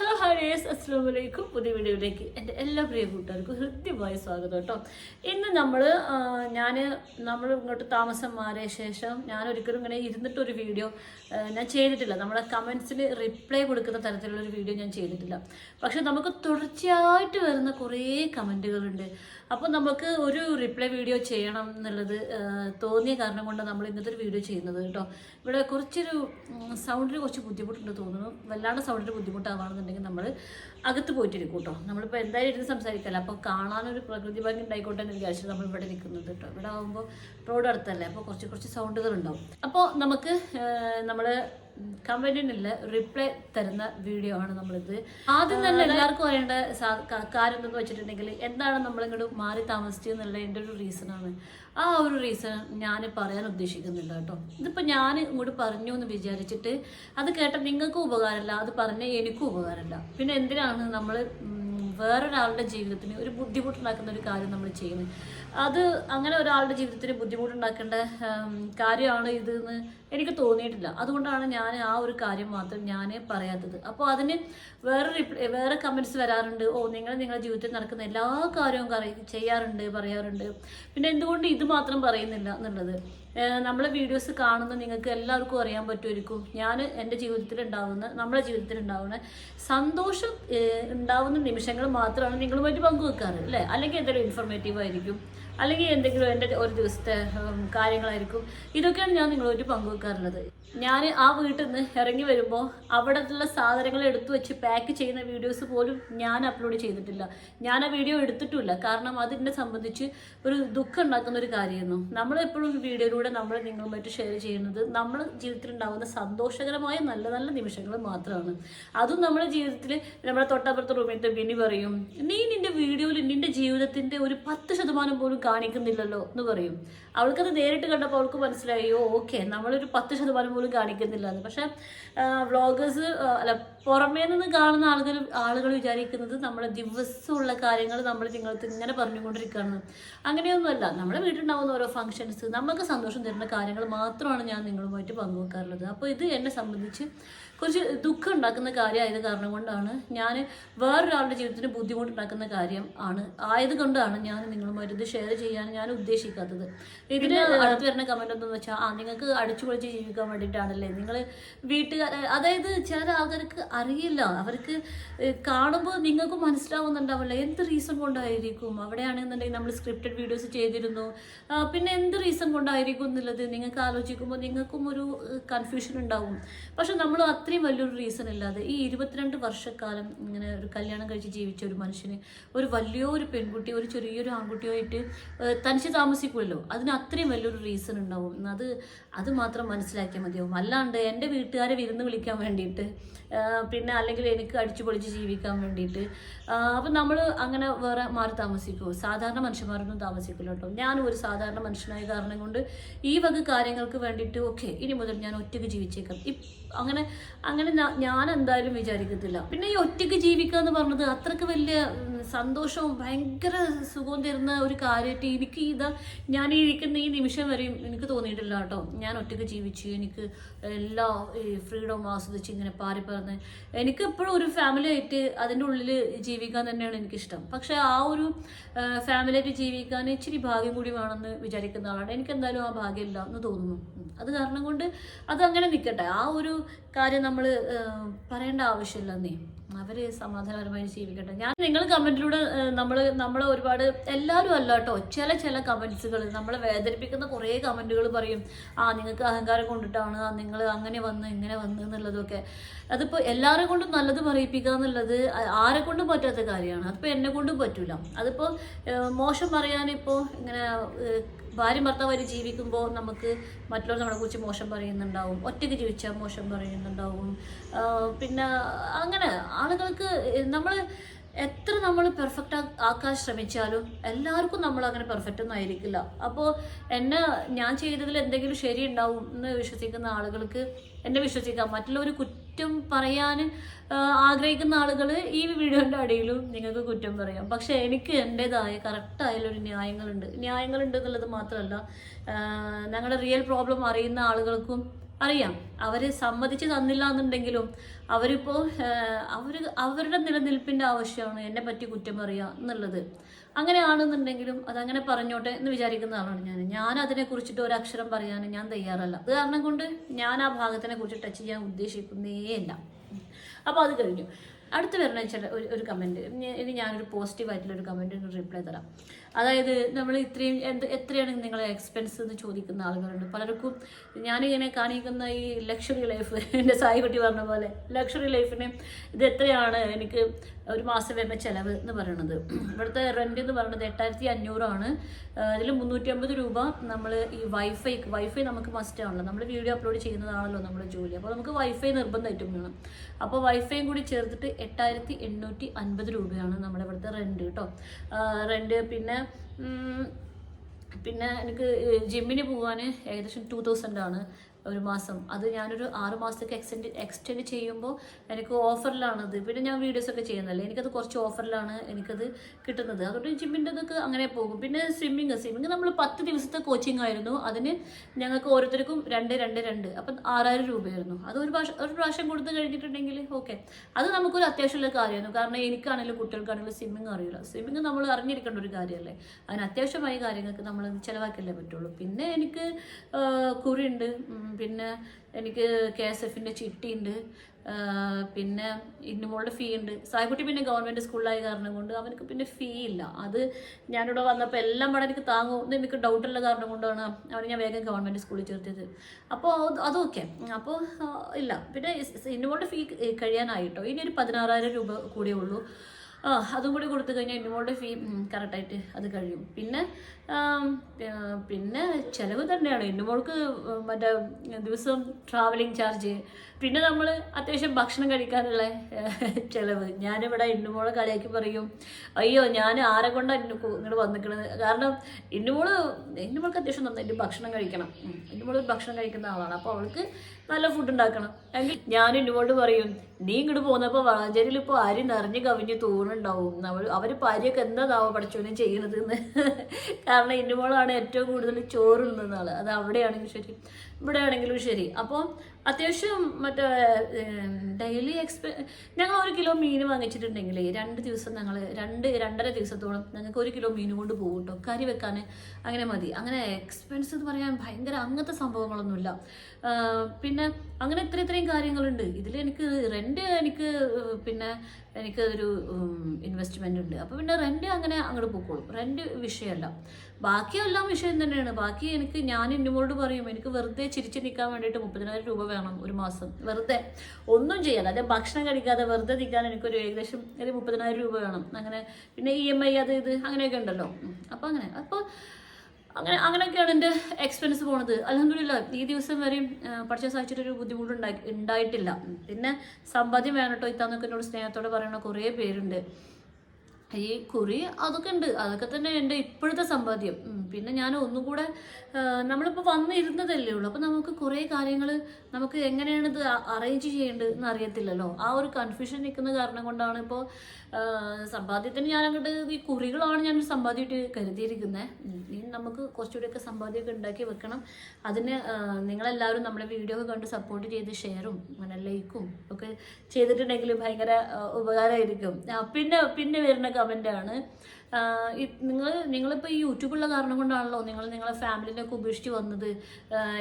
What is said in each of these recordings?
Hello. Harriers അസ്സാം വലൈക്കും പുതിയ വീഡിയോയിലേക്ക് എന്റെ എല്ലാ പ്രിയ കൂട്ടുകാർക്കും ഹൃദ്യമായ സ്വാഗതം കേട്ടോ. ഇന്ന് നമ്മൾ ഞാൻ നമ്മൾ ഇങ്ങോട്ട് താമസം മാറിയ ശേഷം ഞാൻ ഒരിക്കലും ഇങ്ങനെ ഇരുന്നിട്ടൊരു വീഡിയോ ഞാൻ ചെയ്തിട്ടില്ല. നമ്മളെ കമൻസിൽ റിപ്ലൈ കൊടുക്കുന്ന തരത്തിലുള്ള ഒരു വീഡിയോ ഞാൻ ചെയ്തിട്ടില്ല. പക്ഷെ നമുക്ക് തുടർച്ചയായിട്ട് വരുന്ന കുറേ കമന്റുകളുണ്ട്. അപ്പോൾ നമുക്ക് ഒരു റിപ്ലൈ വീഡിയോ ചെയ്യണം എന്നുള്ളത് തോന്നിയ കാരണം കൊണ്ട് നമ്മൾ ഇന്നത്തെ ഒരു വീഡിയോ ചെയ്യുന്നത് കേട്ടോ. ഇവിടെ കുറച്ചൊരു സൗണ്ടിന് കുറച്ച് ബുദ്ധിമുട്ടുണ്ട് തോന്നുന്നു. വല്ലാണ്ട് സൗണ്ടിന് ബുദ്ധിമുട്ടാവുകയാണെന്നുണ്ടെങ്കിൽ നമ്മൾ അകത്ത് പോയിട്ടിരിക്കും കേട്ടോ നമ്മളിപ്പോൾ എന്തായാലും ഇരുന്ന് സംസാരിക്കല്ല? അപ്പോൾ കാണാനൊരു പ്രകൃതി ഭംഗി ഉണ്ടായിക്കോട്ടെ എന്ന് വിചാരിച്ചിട്ട് നമ്മൾ ഇവിടെ നിൽക്കുന്നത് കേട്ടോ. ഇവിടെ ആകുമ്പോൾ റോഡ് അടുത്തല്ലേ? അപ്പോൾ കുറച്ച് കുറച്ച് സൗണ്ടുകൾ ഉണ്ടാവും. അപ്പോൾ നമുക്ക് നമ്മൾ കമന്റിനുള്ള റിപ്ലൈ തരുന്ന വീഡിയോ ആണ് നമ്മളിത്. ആദ്യം തന്നെ എല്ലാവർക്കും അറിയേണ്ട കാര്യം എന്തെന്ന് വെച്ചിട്ടുണ്ടെങ്കിൽ എന്താണ് നമ്മളിങ്ങോട്ട് മാറി താമസിച്ചത് എന്നുള്ള എന്റെ ഒരു റീസണാണ് ആണ്. ആ ഒരു റീസൺ ഞാൻ പറയാൻ ഉദ്ദേശിക്കുന്നില്ല കേട്ടോ. ഇതിപ്പോൾ ഞാൻ ഇങ്ങോട്ട് പറഞ്ഞു എന്ന് വിചാരിച്ചിട്ട് അത് കേട്ട നിങ്ങൾക്കും ഉപകാരമില്ല അത് പറഞ്ഞ എനിക്കും ഉപകാരമില്ല. പിന്നെ എന്തിനാണ് നമ്മൾ വേറൊരാളുടെ ജീവിതത്തിന് ഒരു ബുദ്ധിമുട്ടുണ്ടാക്കുന്ന ഒരു കാര്യം നമ്മൾ ചെയ്യുന്നത് അത് അങ്ങനെ ഒരാളുടെ ജീവിതത്തിന് ബുദ്ധിമുട്ടുണ്ടാക്കേണ്ട കാര്യമാണ് ഇത് എന്ന് എനിക്ക് തോന്നിയിട്ടില്ല. അതുകൊണ്ടാണ് ഞാൻ ആ ഒരു കാര്യം മാത്രം ഞാൻ പറയാത്തത്. അപ്പോൾ അതിന് വേറെ റിപ്ലൈ വേറെ കമന്റ്സ് വരാറുണ്ട്. ഓ നിങ്ങൾ നിങ്ങളുടെ ജീവിതത്തിൽ നടക്കുന്ന എല്ലാ കാര്യവും ചെയ്യാറുണ്ട് പറയാറുണ്ട്. പിന്നെ എന്തുകൊണ്ട് ഇത് മാത്രം പറയുന്നില്ല എന്നുള്ളത്? നമ്മളെ വീഡിയോസ് കാണുന്ന നിങ്ങൾക്ക് എല്ലാവർക്കും അറിയാൻ പറ്റുമായിരിക്കും. ഞാൻ എന്റെ ജീവിതത്തിൽ ഉണ്ടാവുന്ന നമ്മളെ ജീവിതത്തിൽ ഉണ്ടാവുന്ന സന്തോഷം ഉണ്ടാവുന്ന നിമിഷങ്ങൾ മാത്രമാണ് നിങ്ങളുമായിട്ട് പങ്കുവെക്കാറ് അല്ലേ? അല്ലെങ്കിൽ എന്തെങ്കിലും ഇൻഫോർമേറ്റീവ് ആയിരിക്കും അല്ലെങ്കിൽ എന്തെങ്കിലും എന്റെ ഒരു ദിവസത്തെ കാര്യങ്ങളായിരിക്കും. ഇതൊക്കെയാണ് ഞാൻ നിങ്ങളുമായിട്ട് പങ്കുവെക്കാറുള്ളത്. ഞാൻ ആ വീട്ടിൽ നിന്ന് ഇറങ്ങി വരുമ്പോൾ അവിടെയുള്ള സാധനങ്ങൾ എടുത്തു വെച്ച് പാക്ക് ചെയ്യുന്ന വീഡിയോസ് പോലും ഞാൻ അപ്ലോഡ് ചെയ്തിട്ടില്ല. ഞാൻ ആ വീഡിയോ എടുത്തിട്ടുമില്ല. കാരണം അതിനെ സംബന്ധിച്ച് ഒരു ദുഃഖം ഉണ്ടാക്കുന്ന ഒരു കാര്യമായിരുന്നു. നമ്മൾ എപ്പോഴും വീഡിയോയിലൂടെ നമ്മൾ നിങ്ങളുമായിട്ട് ഷെയർ ചെയ്യുന്നത് നമ്മൾ ജീവിതത്തിൽ ഉണ്ടാകുന്ന സന്തോഷകരമായ നല്ല നല്ല നിമിഷങ്ങൾ മാത്രമാണ്. അതും നമ്മുടെ ജീവിതത്തിൽ നമ്മുടെ തൊട്ടപ്പുറത്തെ റൂമിലത്തെ ബിനി പറയും നീ നിന്റെ വീഡിയോയിൽ നിന്റെ ജീവിതത്തിന്റെ ഒരു പത്ത് ശതമാനം പോലും കാണിക്കുന്നില്ലല്ലോ എന്ന് പറയും. അവൾക്കത് നേരിട്ട് കണ്ടപ്പോൾ അവൾക്ക് മനസ്സിലായി ഓക്കെ നമ്മളൊരു പത്ത് ശതമാനം പോലും കാണിക്കുന്നില്ല പക്ഷെ വ്ളോഗേഴ്സ് അല്ല പുറമേ നിന്ന് കാണുന്ന ആളുകൾ ആളുകൾ വിചാരിക്കുന്നത് നമ്മുടെ ദിവസമുള്ള കാര്യങ്ങൾ നമ്മൾ നിങ്ങൾക്ക് ഇങ്ങനെ പറഞ്ഞുകൊണ്ടിരിക്കുകയാണ്. അങ്ങനെയൊന്നുമല്ല. നമ്മുടെ വീട്ടിലുണ്ടാകുന്ന ഓരോ ഫങ്ഷൻസ് നമുക്ക് സന്തോഷം തരുന്ന കാര്യങ്ങൾ മാത്രമാണ് ഞാൻ നിങ്ങളുമായിട്ട് പങ്കുവെക്കാറുള്ളത്. അപ്പോൾ ഇത് എന്നെ സംബന്ധിച്ച് കുറച്ച് ദുഃഖം ഉണ്ടാക്കുന്ന കാര്യമായത് കാരണം കൊണ്ടാണ് ഞാൻ വേറൊരാളുടെ ജീവിതത്തിന് ബുദ്ധിമുട്ടുണ്ടാക്കുന്ന കാര്യം ആണ് ആയതുകൊണ്ടാണ് ഞാൻ നിങ്ങളുമായിട്ട് ഇത് ഷെയർ ചെയ്യാൻ ഞാൻ ഉദ്ദേശിക്കാത്തത്. ഇതിന് അടുത്ത് വരുന്ന കമന്റ് എന്തെന്ന് വെച്ചാൽ ആ നിങ്ങൾക്ക് അടിച്ചു പൊളിച്ച് ജീവിക്കാൻ വേണ്ടിയിട്ടാണല്ലേ? നിങ്ങൾ വീട്ടുകാർ അതായത് ചില ആൾക്കാർക്ക് അറിയില്ല. അവർക്ക് കാണുമ്പോൾ നിങ്ങൾക്ക് മനസ്സിലാവുന്നുണ്ടാവില്ല. എന്ത് റീസൺ കൊണ്ടായിരിക്കും? അവിടെയാണെന്നുണ്ടെങ്കിൽ നമ്മൾ സ്ക്രിപ്റ്റഡ് വീഡിയോസ് ചെയ്തിരുന്നു. പിന്നെ എന്ത് റീസൺ കൊണ്ടായിരിക്കും എന്നുള്ളത് നിങ്ങൾക്ക് ആലോചിക്കുമ്പോൾ നിങ്ങൾക്കും ഒരു കൺഫ്യൂഷൻ ഉണ്ടാവും. പക്ഷെ നമ്മൾ അത്രയും വലിയൊരു റീസൺ ഇല്ലാതെ ഈ ഇരുപത്തിരണ്ട് വർഷക്കാലം ഇങ്ങനെ ഒരു കല്യാണം കഴിച്ച് ജീവിച്ച ഒരു മനുഷ്യന് ഒരു വലിയൊരു പെൺകുട്ടി ഒരു ചെറിയൊരു ആൺകുട്ടിയോ ആയിട്ട് തനിച്ച് താമസിക്കുമല്ലോ. അതിന് അത്രയും വലിയൊരു റീസൺ ഉണ്ടാവും. അത് അത് മാത്രം മനസ്സിലാക്കിയാൽ മതിയാവും. അല്ലാണ്ട് എന്റെ വീട്ടുകാരെ വിരുന്ന് വിളിക്കാൻ വേണ്ടിയിട്ട് പിന്നെ അല്ലെങ്കിൽ എനിക്ക് അടിച്ചു പൊളിച്ച് ജീവിക്കാൻ വേണ്ടിയിട്ട്. അപ്പം നമ്മൾ അങ്ങനെ വേറെ മാറി താമസിക്കുമോ സാധാരണ മനുഷ്യന്മാരൊന്നും താമസിക്കില്ല കേട്ടോ. ഞാനും ഒരു സാധാരണ മനുഷ്യനായ കാരണം കൊണ്ട് ഈ വക കാര്യങ്ങൾക്ക് വേണ്ടിയിട്ട് ഓക്കെ ഇനി മുതൽ ഞാൻ ഒറ്റയ്ക്ക് ജീവിച്ചേക്കാം. അങ്ങനെ അങ്ങനെ ഞാൻ എന്തായാലും വിചാരിക്കത്തില്ല. പിന്നെ ഈ ഒറ്റയ്ക്ക് ജീവിക്കുക എന്ന് പറഞ്ഞത് അത്രയ്ക്ക് വലിയ സന്തോഷവും ഭയങ്കര സുഖവും തരുന്ന ഒരു കാര്യമായിട്ട് എനിക്ക് ഇതാ ഞാൻ ഇരിക്കുന്ന ഈ നിമിഷം വരെയും എനിക്ക് തോന്നിയിട്ടില്ല കേട്ടോ. ഞാൻ ഒറ്റയ്ക്ക് ജീവിച്ചു എനിക്ക് എല്ലാ ഫ്രീഡം ആസ്വദിച്ച് ഇങ്ങനെ പാറി പറഞ്ഞ് എനിക്ക് എപ്പോഴും ഒരു ഫാമിലി ആയിട്ട് അതിന്റെ ഉള്ളിൽ ജീവിക്കാൻ തന്നെയാണ് എനിക്കിഷ്ടം. പക്ഷെ ആ ഒരു ഫാമിലി ആയിട്ട് ജീവിക്കാൻ ഇച്ചിരി ഭാഗ്യം കൂടി വേണമെന്ന് വിചാരിക്കുന്ന ആളാണ്. എനിക്ക് എന്തായാലും ആ ഭാഗ്യമില്ല എന്ന് തോന്നുന്നു. അത് കാരണം കൊണ്ട് അത് അങ്ങനെ നിൽക്കട്ടെ ആ ഒരു കാര്യം നമ്മൾ പറയേണ്ട ആവശ്യമില്ല നീ അവർ സമാധാനപരമായി ജീവിക്കട്ടെ. ഞാൻ നിങ്ങൾ കമന്റിലൂടെ നമ്മൾ നമ്മളെ ഒരുപാട് എല്ലാവരും അല്ല കേട്ടോ. ചില ചില കമന്റ്സുകൾ നമ്മളെ വേദനിപ്പിക്കുന്ന കുറേ കമന്റുകൾ പറയും. ആ നിങ്ങൾക്ക് അഹങ്കാരം കൊണ്ടിട്ടാണ്. ആ നിങ്ങൾ അങ്ങനെ വന്ന് ഇങ്ങനെ വന്ന് എന്നുള്ളതൊക്കെ. അതിപ്പോൾ എല്ലാവരെ കൊണ്ടും നല്ലത് പറയിപ്പിക്കുക എന്നുള്ളത് ആരെ കൊണ്ടും പറ്റാത്ത കാര്യമാണ്. അതിപ്പോൾ എന്നെ കൊണ്ടും പറ്റൂല. അതിപ്പോൾ മോശം പറയാനിപ്പോൾ ഇങ്ങനെ ഭാര്യ ഭർത്താവായി ജീവിക്കുമ്പോൾ നമുക്ക് മറ്റുള്ളവർ നമ്മളെ കുറിച്ച് മോശം പറയുന്നുണ്ടാവും. ഒറ്റയ്ക്ക് ജീവിച്ചാൽ മോശം പറയുന്നുണ്ടാവും. പിന്നെ അങ്ങനെ ആളുകൾക്ക് നമ്മൾ എത്ര നമ്മൾ പെർഫെക്റ്റ് ആക്കാൻ ശ്രമിച്ചാലും എല്ലാവർക്കും നമ്മൾ അങ്ങനെ പെർഫെക്റ്റ് ഒന്നും ആയിരിക്കില്ല. അപ്പോൾ എന്നെ ഞാൻ ചെയ്തതിൽ എന്തെങ്കിലും ശരി ഉണ്ടാവും എന്ന് വിശ്വസിക്കുന്ന ആളുകൾക്ക് എന്നെ വിശ്വസിക്കാം. മറ്റുള്ളവർ കുറ്റം പറയാൻ ആഗ്രഹിക്കുന്ന ആളുകൾ ഈ വീഡിയോന്റെ അടിയിലും നിങ്ങൾക്ക് കുറ്റം പറയാം. പക്ഷെ എനിക്ക് എന്റെതായ കറക്റ്റായാലൊരു ന്യായങ്ങളുണ്ട്. ന്യായങ്ങളുണ്ട് എന്നുള്ളത് മാത്രമല്ല ഞങ്ങളുടെ റിയൽ പ്രോബ്ലം അറിയുന്ന ആളുകൾക്കും അറിയാം. അവർ സമ്മതിച്ച് തന്നില്ല എന്നുണ്ടെങ്കിലും അവരിപ്പോൾ അവർ അവരുടെ നിലനിൽപ്പിന്റെ ആവശ്യമാണ് എന്നെ പറ്റി കുറ്റം പറയുക എന്നുള്ളത്. അങ്ങനെയാണെന്നുണ്ടെങ്കിലും അതങ്ങനെ പറഞ്ഞോട്ടെ എന്ന് വിചാരിക്കുന്ന ആളാണ് ഞാൻ ഞാൻ അതിനെക്കുറിച്ചിട്ട് ഒരു അക്ഷരം പറയാൻ ഞാൻ തയ്യാറല്ല. അത് കാരണം കൊണ്ട് ഞാൻ ആ ഭാഗത്തിനെ കുറിച്ച് ടച്ച് ചെയ്യാൻ ഉദ്ദേശിക്കുന്നേ അല്ല അപ്പോൾ അത് കഴിഞ്ഞു. അടുത്ത് വരണ ചില ഒരു ഒരു കമന്റ് ഇനി ഞാനൊരു പോസിറ്റീവായിട്ടുള്ള ഒരു കമന്റിന് റിപ്ലൈ തരാം. അതായത് നമ്മൾ ഇത്രയും എന്ത് എത്രയാണ് നിങ്ങളെ എക്സ്പെൻസ് എന്ന് ചോദിക്കുന്ന ആളുകളുണ്ട് പലർക്കും ഞാനിങ്ങനെ കാണിക്കുന്ന ഈ ലക്ഷറി ലൈഫ് എന്റെ സായിക്കുട്ടി പറഞ്ഞ പോലെ ലക്ഷറി ലൈഫിന് ഇത് എത്രയാണ് എനിക്ക് ഒരു മാസം വരുന്ന ചിലവ് എന്ന് പറയുന്നത് ഇവിടുത്തെ റെന്റ് എന്ന് പറയുന്നത് എട്ടായിരത്തി അഞ്ഞൂറാണ് അതിൽ മുന്നൂറ്റി അമ്പത് രൂപ നമ്മൾ ഈ വൈഫൈ വൈഫൈ നമുക്ക് മസ്റ്റ് ആണല്ലോ. നമ്മൾ വീഡിയോ അപ്ലോഡ് ചെയ്യുന്നതാണല്ലോ നമ്മുടെ ജോലി. അപ്പോൾ നമുക്ക് വൈഫൈ നിർബന്ധമായിട്ടും വേണം. അപ്പോൾ വൈഫൈയും കൂടി ചേർത്തിട്ട് എട്ടായിരത്തി എണ്ണൂറ്റി അൻപത് രൂപയാണ് നമ്മുടെ ഇവിടുത്തെ റെന്റ് കേട്ടോ റെന്റ് പിന്നെ പിന്നെ എനിക്ക് ജിമ്മിന് പോകാൻ ഏകദേശം ടു തൗസൻഡ് ആണ്. ഒരു മാസം. അത് ഞാനൊരു ആറ് മാസത്തേക്ക് എക്സ്റ്റെൻഡ് എക്സ്റ്റെൻഡ് ചെയ്യുമ്പോൾ എനിക്ക് ഓഫറിലാണത് പിന്നെ ഞാൻ വീഡിയോസൊക്കെ ചെയ്യുന്നല്ലേ എനിക്കത് കുറച്ച് ഓഫറിലാണ് എനിക്കത് കിട്ടുന്നത്. അതുകൊണ്ട് ജിമ്മിന്റെ അതൊക്കെ അങ്ങനെ പോകും. പിന്നെ സ്വിമ്മിങ് സ്വിമ്മിങ് നമ്മൾ പത്ത് ദിവസത്തെ കോച്ചിങ് ആയിരുന്നു. അതിന് ഞങ്ങൾക്ക് ഓരോരുത്തർക്കും രണ്ട് രണ്ട് രണ്ട്. അപ്പം ആറായിരം രൂപയായിരുന്നു. അത് ഒരു പ്രാവശ്യം ഒരു പ്രാവശ്യം കൊടുത്ത് കഴിഞ്ഞിട്ടുണ്ടെങ്കിൽ ഓക്കെ അത് നമുക്കൊരു അത്യാവശ്യമുള്ള കാര്യമായിരുന്നു. കാരണം എനിക്കാണെങ്കിലും കുട്ടികൾക്കാണെങ്കിലും സ്വിമ്മിങ് അറിയില്ല. സ്വിമ്മിങ് നമ്മൾ അറിഞ്ഞിരിക്കേണ്ട ഒരു കാര്യമല്ലേ? അതിന് അത്യാവശ്യമായ കാര്യങ്ങൾക്ക് നമ്മൾ ചിലവാക്കല്ലേ പറ്റുള്ളൂ. പിന്നെ എനിക്ക് കുറിയുണ്ട് പിന്നെ എനിക്ക് കെ എസ് എഫിന്റെ ചിട്ടിയുണ്ട്. പിന്നെ ഇന്നുമോളുടെ ഫീ ഉണ്ട്. സായ്ക്കുട്ടി പിന്നെ ഗവൺമെന്റ് സ്കൂളിലായ കാരണം കൊണ്ട് അവനക്ക് പിന്നെ ഫീ ഇല്ല. അത് ഞാനിവിടെ വന്നപ്പോൾ എല്ലാം പാടെ എനിക്ക് താങ്ങും. എന്ന് എനിക്ക് ഡൗട്ടുള്ള കാരണം കൊണ്ടാണ് അവനെ ഞാൻ വേഗം ഗവൺമെന്റ് സ്കൂളിൽ ചേർത്തത് അപ്പോൾ അതൊക്കെ അപ്പോൾ ഇല്ല. പിന്നെ ഇന്നുമോളുടെ ഫീ കഴിയാനായിട്ടോ? ഇനി ഒരു പതിനാറായിരം രൂപ കൂടിയേ ഉള്ളൂ. അതും കൂടി കൊടുത്തു കഴിഞ്ഞാൽ എന്നോട് ഫീ കറക്റ്റായിട്ട് അത് കഴിയും. പിന്നെ പിന്നെ ചിലവ് തന്നെയാണ്. ഇന്നുമോൾക്ക് മറ്റേ ദിവസം ട്രാവലിംഗ് ചാർജ് പിന്നെ നമ്മൾ അത്യാവശ്യം ഭക്ഷണം കഴിക്കാനുള്ള ചിലവ്. ഞാനിവിടെ ഇന്നുമോളെ കളിയാക്കി പറയും അയ്യോ ഞാൻ ആരെ കൊണ്ടാണ് ഇന്നു ഇങ്ങോട്ട് വന്നിക്കണത് കാരണം ഇന്നുമോൾ ഇന്നുമോൾക്ക് അത്യാവശ്യം നന്നായിട്ട് ഭക്ഷണം കഴിക്കണം. ഇന്നുമോൾ ഭക്ഷണം കഴിക്കുന്ന ആളാണ്. അപ്പോൾ അവൾക്ക് നല്ല ഫുഡ് ഉണ്ടാക്കണം. എങ്കിൽ ഞാൻ ഇന്നുമോളോട് പറയും നീ ഇങ്ങോട്ട് പോകുന്നപ്പോൾ വളാഞ്ചേരിയിൽ ഇപ്പോൾ അരി നിറഞ്ഞ് കവിഞ്ഞ് തൂണുണ്ടാവും. അവൾ അവർ ഭാര്യയൊക്കെ എന്താണാവോ പഠിച്ചോനെ ചെയ്യണത് എന്ന്. കാരണം ഇന്നുമോളാണ് ഏറ്റവും കൂടുതൽ ചോറ് ആൾ അത് അവിടെയാണെങ്കിൽ ശരി. ഇവിടെ ആണെങ്കിലും ശരി. അപ്പോൾ അത്യാവശ്യം മറ്റേ ഡെയിലി എക്സ്പെ ഞങ്ങൾ ഒരു കിലോ മീൻ വാങ്ങിച്ചിട്ടുണ്ടെങ്കിൽ രണ്ട് ദിവസം ഞങ്ങൾ രണ്ട് രണ്ടര ദിവസത്തോളം ഞങ്ങൾക്ക് ഒരു കിലോ മീൻ കൊണ്ട് പോകും കേട്ടോ കറി വെക്കാൻ അങ്ങനെ മതി. അങ്ങനെ എക്സ്പെൻസ് എന്ന് പറയാൻ ഭയങ്കര അങ്ങനത്തെ സംഭവങ്ങളൊന്നുമില്ല. പിന്നെ അങ്ങനെ ഇത്ര ഇത്രയും കാര്യങ്ങളുണ്ട്. ഇതിൽ എനിക്ക് റെന്റ് എനിക്ക് പിന്നെ എനിക്ക് ഒരു ഇൻവെസ്റ്റ്മെന്റ് ഉണ്ട്. അപ്പോൾ പിന്നെ റെന്റ് അങ്ങനെ അങ്ങോട്ട് പോയിക്കോളും റെന്റ് വിഷയമല്ല ബാക്കിയെല്ലാം വിഷയം തന്നെയാണ്. ബാക്കി എനിക്ക് ഞാൻ ഇന്നുമോട് പറയും എനിക്ക് വെറുതെ ചിരിച്ചു നിൽക്കാൻ വേണ്ടിയിട്ട് മുപ്പതിനായിരം രൂപ വേണം ഒരു മാസം. വെറുതെ. ഒന്നും ചെയ്യാതെ അതായത് ഭക്ഷണം കഴിക്കാതെ വെറുതെ നിൽക്കാൻ എനിക്കൊരു ഏകദേശം ഒരു മുപ്പതിനായിരം രൂപ വേണം. അങ്ങനെ പിന്നെ ഇ എം ഐ അത് ഇത് അങ്ങനെയൊക്കെ ഉണ്ടല്ലോ. അപ്പം അപ്പോൾ അങ്ങനെ. അപ്പോൾ അങ്ങനെ അങ്ങനെയൊക്കെയാണ് എന്റെ എക്സ്പെൻസ് പോണത്. അലഹമില്ല ഈ ദിവസം വരെയും പഠിച്ച സാധിച്ചിട്ടൊരു ബുദ്ധിമുട്ട് ഉണ്ടായി ഉണ്ടായിട്ടില്ല. പിന്നെ സമ്പാദ്യം വേണം കേട്ടോ ഇത്താന്നൊക്കെ എന്നോട് സ്നേഹത്തോടെ പറയുന്ന കുറേ പേരുണ്ട്. ഈ കുറി അതൊക്കെ ഉണ്ട്. അതൊക്കെ തന്നെ എന്റെ ഇപ്പോഴത്തെ സമ്പാദ്യം. പിന്നെ ഞാൻ ഒന്നും കൂടെ നമ്മളിപ്പോൾ വന്നിരുന്നതല്ലേ ഉള്ളൂ. അപ്പോൾ നമുക്ക് കുറേ കാര്യങ്ങൾ നമുക്ക് എങ്ങനെയാണ് ഇത് അറേഞ്ച് ചെയ്യേണ്ടത് എന്ന് അറിയത്തില്ലല്ലോ. ആ ഒരു കൺഫ്യൂഷൻ നിൽക്കുന്ന കാരണം കൊണ്ടാണ് ഇപ്പോൾ സമ്പാദ്യത്തിന് ഞാൻ അങ്ങോട്ട് ഈ കുറികളാണ് ഞാൻ സമ്പാദ്യമായിട്ട് കരുതിയിരിക്കുന്നത് നമുക്ക് കുറച്ചുകൂടിയൊക്കെ സമ്പാദ്യമൊക്കെ ഉണ്ടാക്കി വെക്കണം. അതിന് നിങ്ങളെല്ലാവരും നമ്മുടെ വീഡിയോ ഒക്കെ കണ്ട് സപ്പോർട്ട് ചെയ്ത് ഷെയറും അങ്ങനെ ലൈക്കും ഒക്കെ ചെയ്തിട്ടുണ്ടെങ്കിൽ ഭയങ്കര ഉപകാരമായിരിക്കും. പിന്നെ പിന്നെ വരുന്ന കമന്റാണ് നിങ്ങൾ നിങ്ങളിപ്പോൾ ഈ യൂട്യൂബുള്ള കാരണം കൊണ്ടാണല്ലോ നിങ്ങൾ നിങ്ങളെ ഫാമിലിനെയൊക്കെ ഉപേക്ഷിച്ച് വന്നത്.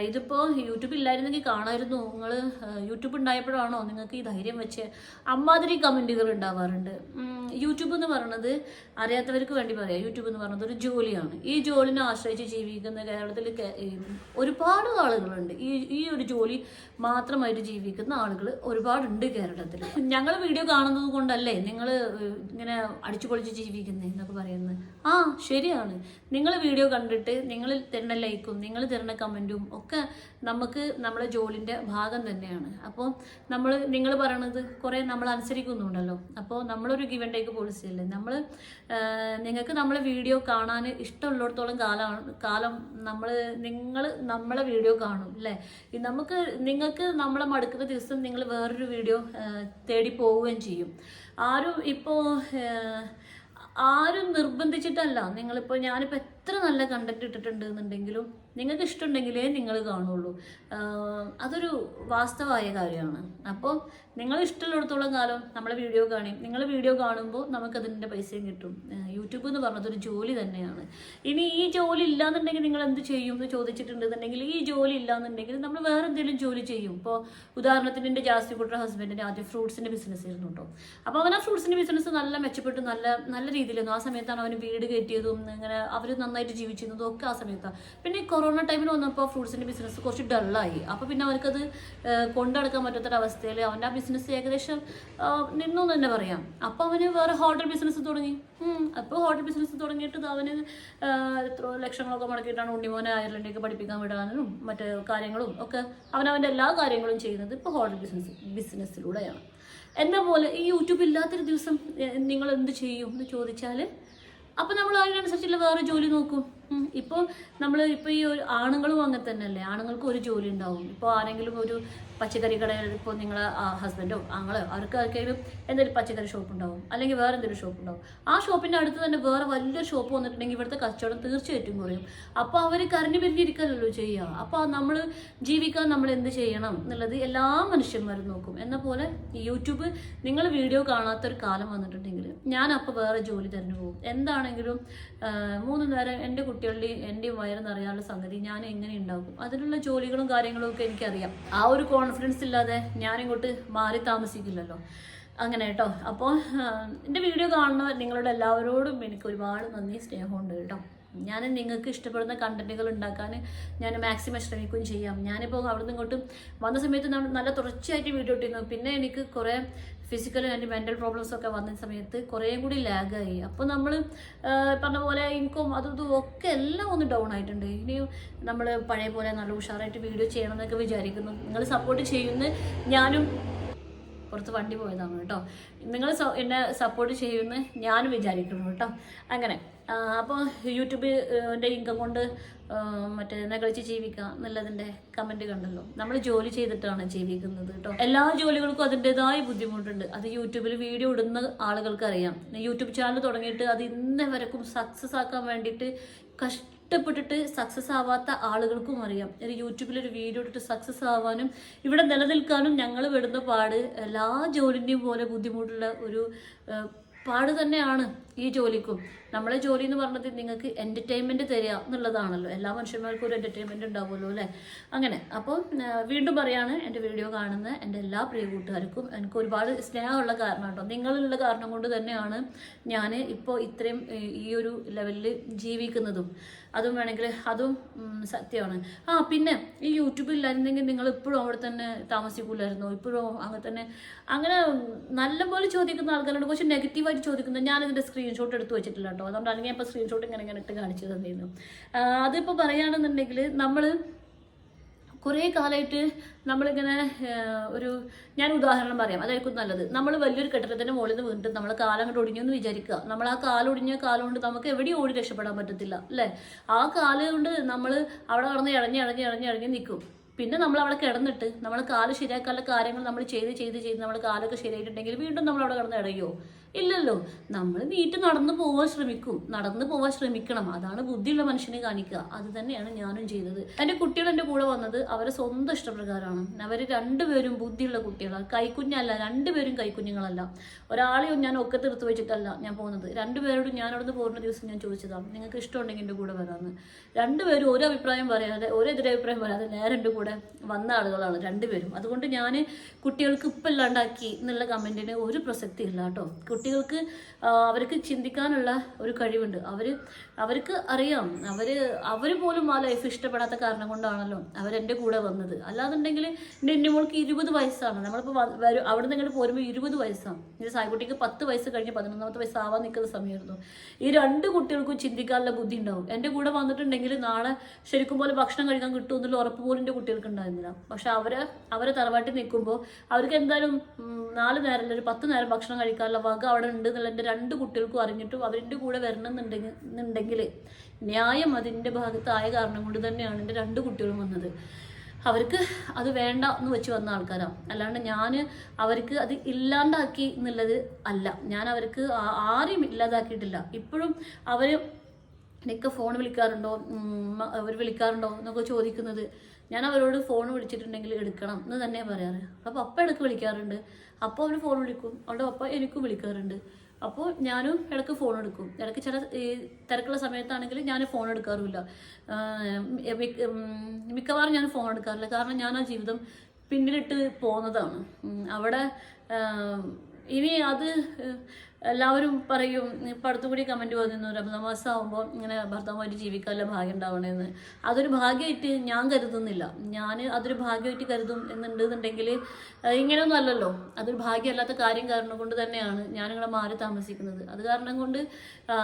ഇതിപ്പോൾ യൂട്യൂബ് ഇല്ലായിരുന്നെങ്കിൽ കാണായിരുന്നു. നിങ്ങൾ യൂട്യൂബ് ഉണ്ടായപ്പോഴാണോ നിങ്ങൾക്ക് ഈ ധൈര്യം വെച്ച് അമ്മാതിരി കമന്റുകൾ ഉണ്ടാവാറുണ്ട്. യൂട്യൂബ് എന്ന് പറയുന്നത് അറിയാത്തവർക്ക് വേണ്ടി പറയാം. യൂട്യൂബ് എന്ന് പറയുന്നത് ഒരു ജോലിയാണ്. ഈ ജോലിനെ ആശ്രയിച്ച് ജീവിക്കുന്ന കേരളത്തിൽ ഒരുപാട് ആളുകളുണ്ട്. ഈ ഈ ഒരു ജോലി മാത്രമായിട്ട് ജീവിക്കുന്ന ആളുകൾ ഒരുപാടുണ്ട് കേരളത്തിൽ. ഞങ്ങൾ വീഡിയോ കാണുന്നത് കൊണ്ടല്ലേ നിങ്ങൾ ഇങ്ങനെ അടിച്ചുപൊളിച്ച് ജീവിക്കുന്നത് എന്നൊക്കെ പറയുന്നത്. ആ ശരിയാണ്. നിങ്ങൾ വീഡിയോ കണ്ടിട്ട് നിങ്ങൾ തരുന്ന ലൈക്കും നിങ്ങൾ തരുന്ന കമന്റും ഒക്കെ നമുക്ക് നമ്മുടെ ജോലിന്റെ ഭാഗം തന്നെയാണ്. അപ്പോൾ നമ്മൾ നിങ്ങൾ പറയണത് കുറേ നമ്മൾ അനുസരിക്കുന്നുണ്ടല്ലോ. അപ്പോൾ നമ്മളൊരു ഗിവൻ ടേക്ക് പോളിസി അല്ലേ? നമ്മൾ നിങ്ങൾക്ക് നമ്മളെ വീഡിയോ കാണാൻ ഇഷ്ടമുള്ളിടത്തോളം കാലമാണ് കാലം നമ്മൾ നിങ്ങൾ നമ്മളെ വീഡിയോ കാണും അല്ലേ? നമുക്ക് നിങ്ങൾക്ക് നമ്മളെ മടുക്കുന്ന ദിവസം നിങ്ങൾ വേറൊരു വീഡിയോ തേടി പോവുകയും ചെയ്യും. ആരും ഇപ്പോൾ ആരും നിർബന്ധിച്ചിട്ടല്ല. നിങ്ങളിപ്പോൾ ഞാനിപ്പോൾ എത്ര നല്ല കണ്ടന്റ് ഇട്ടിട്ടുണ്ട് എന്നുണ്ടെങ്കിലും നിങ്ങൾക്ക് ഇഷ്ടമുണ്ടെങ്കിലേ നിങ്ങൾ കാണുള്ളൂ. അതൊരു വാസ്തവമായ കാര്യമാണ്. അപ്പോൾ നിങ്ങൾ ഇഷ്ടമുള്ളിടത്തോളം കാലം നമ്മളെ വീഡിയോ കാണും നിങ്ങൾ വീഡിയോ കാണുമ്പോൾ നമുക്കതിന്റെ പൈസയും കിട്ടും. യൂട്യൂബ് എന്ന് പറഞ്ഞത് ഒരു ജോലി തന്നെയാണ്. ഇനി ഈ ജോലി ഇല്ലാന്നുണ്ടെങ്കിൽ നിങ്ങൾ എന്ത് ചെയ്യും എന്ന് ചോദിച്ചിട്ടുണ്ടെന്നുണ്ടെങ്കിൽ ഈ ജോലി ഇല്ലാന്നുണ്ടെങ്കിൽ നമ്മൾ വേറെ എന്തെങ്കിലും ജോലി ചെയ്യും. ഇപ്പോൾ ഉദാഹരണത്തിന് എന്റെ ജാസ്തി കുട്ടിയുടെ ഹസ്ബൻഡിന്റെ ആദ്യം ഫ്രൂട്ട്സിന്റെ ബിസിനസ് ആയിരുന്നു കേട്ടോ. അപ്പോൾ അവൻ ആ ഫ്രൂട്ട്സിന്റെ ബിസിനസ് നല്ല മെച്ചപ്പെട്ടു നല്ല നല്ല രീതിയിലായിരുന്നു. ആ സമയത്താണ് അവന് വീട് കയറ്റിയതും ഇങ്ങനെ അവർ നന്നായിട്ട് ജീവിച്ചിരുന്നതും ഒക്കെ ആ സമയത്താണ് പിന്നെ കൊറോണ ടൈമിൽ വന്നപ്പോൾ ഫ്രൂട്ട്സിന്റെ ബിസിനസ് കുറച്ച് ഡള്ളായി അപ്പോൾ പിന്നെ അവർക്കത് കൊണ്ടുനടക്കാൻ പറ്റാത്തൊരവസ്ഥയിൽ അവന്റെ ആ ബിസിനസ് ഏകദേശം നിന്നു തന്നെ പറയാം. അപ്പോൾ അവന് വേറെ ഹോട്ടൽ ബിസിനസ് തുടങ്ങി. അപ്പോൾ ഹോട്ടൽ ബിസിനസ് തുടങ്ങിയിട്ട് അവന് എത്ര ലക്ഷങ്ങളൊക്കെ മുടക്കിയിട്ടാണ് ഉണ്ണിമോനെ അയർലൻഡിലേക്ക് പഠിപ്പിക്കാൻ വിടാനും മറ്റ് കാര്യങ്ങളും ഒക്കെ അവൻ അവന്റെ എല്ലാ കാര്യങ്ങളും ചെയ്യുന്നത് ഇപ്പോൾ ഹോട്ടൽ ബിസിനസ് ബിസിനസ്സിലൂടെയാണ് എന്ന പോലെ ഈ യൂട്യൂബ് ഇല്ലാത്തൊരു ദിവസം നിങ്ങൾ എന്ത് ചെയ്യും എന്ന് ചോദിച്ചാൽ അപ്പോൾ നമ്മൾ അതിനനുസരിച്ചുള്ള വേറെ ജോലി നോക്കും. ഇപ്പോൾ നമ്മൾ ഇപ്പോൾ ഈ ഒരു ആണുങ്ങളും അങ്ങനെ തന്നെയല്ലേ? ആണുങ്ങൾക്ക് ഒരു ജോലി ഉണ്ടാവും. ഇപ്പോൾ ആരെങ്കിലും ഒരു പച്ചക്കറി കടയിൽ ഇപ്പോൾ നിങ്ങൾ ഹസ്ബൻഡോ ആങ്ങളോ ആർക്കെങ്കിലും എന്തെങ്കിലും പച്ചക്കറി ഷോപ്പ് ഉണ്ടാവും അല്ലെങ്കിൽ വേറെ എന്തെങ്കിലും ഷോപ്പ് ഉണ്ടാവും ആ ഷോപ്പിന്റെ അടുത്ത് തന്നെ വേറെ വലിയൊരു ഷോപ്പ് വന്നിട്ടുണ്ടെങ്കിൽ ഇവിടുത്തെ കച്ചവടം തീർച്ചയായിട്ടും കുറയും. അപ്പോൾ അവർ കരഞ്ഞു പിരിഞ്ഞിരിക്കലല്ലോ ചെയ്യുക അപ്പോൾ നമ്മൾ ജീവിക്കാൻ നമ്മൾ എന്ത് ചെയ്യണം എന്നുള്ളത് എല്ലാ മനുഷ്യന്മാരും നോക്കും. എന്ന പോലെ യൂട്യൂബ് നിങ്ങൾ വീഡിയോ കാണാത്തൊരു കാലം വന്നിട്ടുണ്ടെങ്കിൽ ഞാൻ അപ്പോൾ വേറെ ജോലി തന്നെ പോകും. എന്താണെങ്കിലും മൂന്ന് നേരം എന്റെ കുട്ടികളുടെയും എന്റെയും വയറെന്നറിയാനുള്ള സംഗതി ഞാൻ എങ്ങനെ ഉണ്ടാക്കും? അതിനുള്ള ജോലികളും കാര്യങ്ങളും ഒക്കെ എനിക്കറിയാം. ആ ഒരു കോൺഫിഡൻസ് ഇല്ലാതെ ഞാനിങ്ങോട്ട് മാറി താമസിക്കില്ലല്ലോ. അങ്ങനെ കേട്ടോ. അപ്പോൾ എന്റെ വീഡിയോ കാണുന്ന നിങ്ങളുടെ എല്ലാവരോടും എനിക്ക് ഒരുപാട് നന്ദി സ്നേഹമുണ്ട് കേട്ടോ. ഞാൻ നിങ്ങൾക്ക് ഇഷ്ടപ്പെടുന്ന കണ്ടന്റുകൾ ഉണ്ടാക്കാൻ ഞാൻ മാക്സിമം ശ്രമിക്കുകയും ചെയ്യാം. ഞാനിപ്പോൾ അവിടെ നിന്ന് ഇങ്ങോട്ട് വന്ന സമയത്ത് നല്ല തുടർച്ചയായിട്ട് വീഡിയോ ഇട്ടിരുന്നു. പിന്നെ എനിക്ക് കുറേ ഫിസിക്കൽ ആൻഡ് മെന്റൽ പ്രോബ്ലംസ് ഒക്കെ വന്ന സമയത്ത് കുറേ കൂടി ലാഗായി അപ്പോൾ നമ്മൾ പറഞ്ഞ പോലെ ഇൻകം അതും ഇതും ഒക്കെ എല്ലാം ഒന്ന് ഡൗൺ ആയിട്ടുണ്ട്. ഇനി നമ്മൾ പഴയ പോലെ നല്ല ഉഷാറായിട്ട് വീഡിയോ ചെയ്യണം എന്നൊക്കെ വിചാരിക്കുന്നു. നിങ്ങൾ സപ്പോർട്ട് ചെയ്യുന്ന ഞാനും പുറത്ത് വണ്ടി പോയതാണ് കേട്ടോ. നിങ്ങൾ എന്നെ സപ്പോർട്ട് ചെയ്യുമെന്ന് ഞാനും വിചാരിക്കുന്നു കേട്ടോ. അങ്ങനെ അപ്പോൾ യൂട്യൂബിന്റെ ഇൻകം കൊണ്ട് മറ്റേ കളിച്ച് ജീവിക്കാം എന്നുള്ളതിന്റെ കമന്റ് കണ്ടല്ലോ. നമ്മൾ ജോലി ചെയ്തിട്ടാണ് ജീവിക്കുന്നത് കേട്ടോ. എല്ലാ ജോലികൾക്കും അതിന്റെതായ ബുദ്ധിമുട്ടുണ്ട്. അത് യൂട്യൂബിൽ വീഡിയോ ഇടുന്ന ആളുകൾക്ക് അറിയാം. യൂട്യൂബ് ചാനൽ തുടങ്ങിയിട്ട് അത് ഇന്നേ വരക്കും സക്സസ് ആക്കാൻ വേണ്ടിയിട്ട് കഷ്ടപ്പെട്ടിട്ട് സക്സസ് ആവാത്ത ആളുകൾക്കും അറിയാം. ഒരു യൂട്യൂബിൽ ഒരു വീഡിയോ ഇട്ടിട്ട് സക്സസ് ആവാനും ഇവിടെ നിലനിൽക്കാനും ഞങ്ങൾ വിടുന്ന പാട് എല്ലാ ജോലിന്റെയും പോലെ ബുദ്ധിമുട്ടുള്ള ഒരു പാട് തന്നെയാണ്. ഈ ജോലിക്കും. നമ്മളെ ജോലി എന്ന് പറഞ്ഞത് നിങ്ങൾക്ക് എന്റർടൈൻമെന്റ് തരിക എന്നുള്ളതാണല്ലോ. എല്ലാ മനുഷ്യന്മാർക്കും ഒരു എന്റർടൈൻമെന്റ് ഉണ്ടാവുമല്ലോ അല്ലേ? അങ്ങനെ. അപ്പോൾ വീണ്ടും പറയാണ് എന്റെ വീഡിയോ കാണുന്ന എന്റെ എല്ലാ പ്രിയ കൂട്ടുകാർക്കും എനിക്ക് ഒരുപാട് സ്നേഹമുള്ള കാരണം കേട്ടോ. നിങ്ങളുള്ള കാരണം കൊണ്ട് തന്നെയാണ് ഞാൻ ഇപ്പോൾ ഇത്രയും ഈ ഒരു ലെവലിൽ ജീവിക്കുന്നതും. അതും വേണമെങ്കിൽ അതും സത്യമാണ്. ആ പിന്നെ ഈ യൂട്യൂബിൽ ഇല്ലായിരുന്നെങ്കിൽ നിങ്ങൾ ഇപ്പോഴും അവിടെ തന്നെ താമസിക്കൂലായിരുന്നോ? ഇപ്പോഴും അങ്ങനെ തന്നെ അങ്ങനെ നല്ലപോലെ ചോദിക്കുന്ന ആൾക്കാരുണ്ട്. കുറച്ച് നെഗറ്റീവായിട്ട് ചോദിക്കുന്നത് ഞാനിതിന്റെ സ്ക്രീൻഷോട്ട് എടുത്ത് വെച്ചിട്ടില്ല കേട്ടോ അതുകൊണ്ട് ഞാൻ ഇപ്പോൾ സ്ക്രീൻഷോട്ട് ഇങ്ങനെ ഇങ്ങനെ ഇട്ട് കാണിച്ചു തന്നിരുന്നു അതിപ്പോൾ പറയുകയാണെന്നുണ്ടെങ്കിൽ നമ്മൾ കുറേ കാലമായിട്ട് നമ്മളിങ്ങനെ ഒരു ഞാൻ ഉദാഹരണം പറയാം. അതായിരിക്കും നല്ലത്. നമ്മൾ വലിയൊരു കെട്ടിടത്തിന്റെ മുകളിൽ നിന്ന് വീണ്ടും നമ്മൾ കാലം അങ്ങോട്ട് ഒടിഞ്ഞു എന്ന് വിചാരിക്കുക. നമ്മൾ ആ കാലൊടിഞ്ഞ കാലം കൊണ്ട് നമുക്ക് എവിടെയും ഓടി രക്ഷപ്പെടാൻ പറ്റത്തില്ല അല്ലേ? ആ കാൽ കൊണ്ട് നമ്മൾ അവിടെ കിടന്ന് ഇഴഞ്ഞ് ഇഴഞ്ഞ് ഇഴഞ്ഞ് ഇഴഞ്ഞ് നിൽക്കും. പിന്നെ നമ്മൾ അവിടെ കിടന്നിട്ട് നമ്മൾ കാൽ ശരിയാക്കാനുള്ള കാര്യങ്ങൾ നമ്മൾ ചെയ്ത് ചെയ്ത് ചെയ്ത് നമ്മൾ കാലൊക്കെ ശരിയായിട്ടുണ്ടെങ്കിൽ വീണ്ടും നമ്മൾ അവിടെ കിടന്ന് ഇടയോ ഇല്ലല്ലോ. നമ്മൾ വീട്ടിൽ നടന്നു പോവാൻ ശ്രമിക്കും. നടന്നു പോവാൻ ശ്രമിക്കണം. അതാണ് ബുദ്ധിയുള്ള മനുഷ്യനെ കാണിക്കുക. അത് തന്നെയാണ് ഞാനും ചെയ്തത്. എന്റെ കുട്ടികൾ എന്റെ കൂടെ വന്നത് അവരെ സ്വന്തം ഇഷ്ടപ്രകാരമാണ്. അവർ രണ്ടുപേരും ബുദ്ധിയുള്ള കുട്ടികളാണ് കൈക്കുഞ്ഞല്ല രണ്ടുപേരും കൈക്കുഞ്ഞുങ്ങളല്ല. ഒരാളെയും ഞാൻ ഒക്കെ തീർത്ത് വെച്ചിട്ടല്ല ഞാൻ പോകുന്നത്. രണ്ടുപേരോടും ഞാൻ അവിടുന്ന് പോകുന്ന ദിവസം ഞാൻ ചോദിച്ചതാണ് നിങ്ങൾക്ക് ഇഷ്ടമുണ്ടെങ്കിൽ എന്റെ കൂടെ വരാമെന്ന്. രണ്ടുപേരും ഒരു അഭിപ്രായം പറയാതെ ഒരു എതിരഭിപ്രായം പറയാതെ നേരെ എന്റെ കൂടെ വന്ന ആളുകളാണ് രണ്ടുപേരും. അതുകൊണ്ട് ഞാൻ കുട്ടികൾക്ക് ഇപ്പം ഇല്ലാണ്ടാക്കി എന്നുള്ള കമന്റിന് ഒരു പ്രസക്തി ഇല്ല കേട്ടോ കുട്ടികൾക്ക് അവർക്ക് ചിന്തിക്കാനുള്ള ഒരു കഴിവുണ്ട്. അവർ അവർക്ക് അറിയാം. അവർ അവർ പോലും ആ ലൈഫ് ഇഷ്ടപ്പെടാത്ത കാരണം കൊണ്ടാണല്ലോ അവരെന്റെ കൂടെ വന്നത്. അല്ലാന്നുണ്ടെങ്കിൽ എന്റെ എന്റെ മോൾക്ക് ഇരുപത് വയസ്സാണ്. നമ്മളിപ്പോൾ വരും അവിടെ നിന്ന് ഇങ്ങോട്ട് പോരുമ്പോൾ ഇരുപത് വയസ്സാണ് ഇത് സായ്ക്കുട്ടിക്ക് പത്ത് വയസ്സ് കഴിഞ്ഞ് പതിനൊന്നാമത്തെ വയസ്സ് ആവാൻ നിൽക്കുന്ന സമയമായിരുന്നു. ഈ രണ്ട് കുട്ടികൾക്കും ചിന്തിക്കാനുള്ള ബുദ്ധി ഉണ്ടാവും. എന്റെ കൂടെ വന്നിട്ടുണ്ടെങ്കിൽ നാളെ ശരിക്കും പോലെ ഭക്ഷണം കഴിക്കാൻ കിട്ടുമെന്നുള്ള ഉറപ്പ് പോലും എന്റെ കുട്ടികൾക്ക് ഉണ്ടായിരുന്നില്ല. പക്ഷെ അവരെ അവരെ തറവാട്ടിൽ നിൽക്കുമ്പോൾ അവർക്ക് എന്തായാലും നാല് നേരം ഒരു പത്ത് നേരം ഭക്ഷണം കഴിക്കാനുള്ള വക അവിടെ ഉണ്ട് എന്നുള്ള എന്റെ രണ്ട് കുട്ടികൾക്കും അറിഞ്ഞിട്ടും അവരിന്റെ കൂടെ വരണമെന്നുണ്ടെങ്കിൽ എന്നുണ്ടെങ്കിൽ ന്യായം അതിന്റെ ഭാഗത്തായ കാരണം കൊണ്ട് തന്നെയാണ് എന്റെ രണ്ട് കുട്ടികളും വന്നത്. അവർക്ക് അത് വേണ്ട എന്ന് വെച്ച് വന്ന ആൾക്കാരാണ് അല്ലാണ്ട് ഞാൻ അവർക്ക് അത് ഇല്ലാണ്ടാക്കി എന്നുള്ളത് അല്ല. ഞാൻ അവർക്ക് ആരെയും ഇല്ലാതാക്കിയിട്ടില്ല. ഇപ്പോഴും അവർ എനിക്ക് ഫോൺ വിളിക്കാറുണ്ടോ? അവർ വിളിക്കാറുണ്ടോ? എന്നൊക്കെ ചോദിക്കുന്നത്. ഞാൻ അവരോട് ഫോൺ വിളിച്ചിട്ടുണ്ടെങ്കിൽ എടുക്കണം എന്ന് തന്നെ പറയാറ്. അപ്പോൾ അപ്പം ഇടയ്ക്ക് വിളിക്കാറുണ്ട്. അപ്പോൾ അവർ ഫോൺ വിളിക്കും. അവളുടെ പപ്പ എനിക്കും വിളിക്കാറുണ്ട്. അപ്പോൾ ഞാനും ഇടയ്ക്ക് ഫോൺ എടുക്കും. ഇടയ്ക്ക് ചില ഈ തിരക്കുള്ള സമയത്താണെങ്കിൽ ഞാൻ ഫോൺ എടുക്കാറുമില്ല. മിക്കവാറും ഞാൻ ഫോൺ എടുക്കാറില്ല. കാരണം ഞാൻ ആ ജീവിതം പിന്നിലിട്ട് പോകുന്നതാണ്. അവിടെ ഇനി അത് എല്ലാവരും പറയും ഇപ്പം അടുത്തുകൂടി കമന്റ് വന്നിരുന്നു റമദാൻ മാസം ആകുമ്പോൾ ഇങ്ങനെ ഭർത്താവുമായിട്ട് ജീവിക്കാനുള്ള ഭാഗ്യം ഉണ്ടാവണമെന്ന് അതൊരു ഭാഗ്യമായിട്ട് ഞാൻ കരുതുന്നില്ല. ഞാൻ അതൊരു ഭാഗ്യമായിട്ട് കരുതും എന്നുണ്ടെന്നുണ്ടെങ്കിൽ ഇങ്ങനെയൊന്നും അല്ലല്ലോ. അതൊരു ഭാഗ്യമല്ലാത്ത കാര്യം കാരണം കൊണ്ട് തന്നെയാണ് ഞാനിങ്ങനെ മാറി താമസിക്കുന്നത്. അത് കാരണം കൊണ്ട്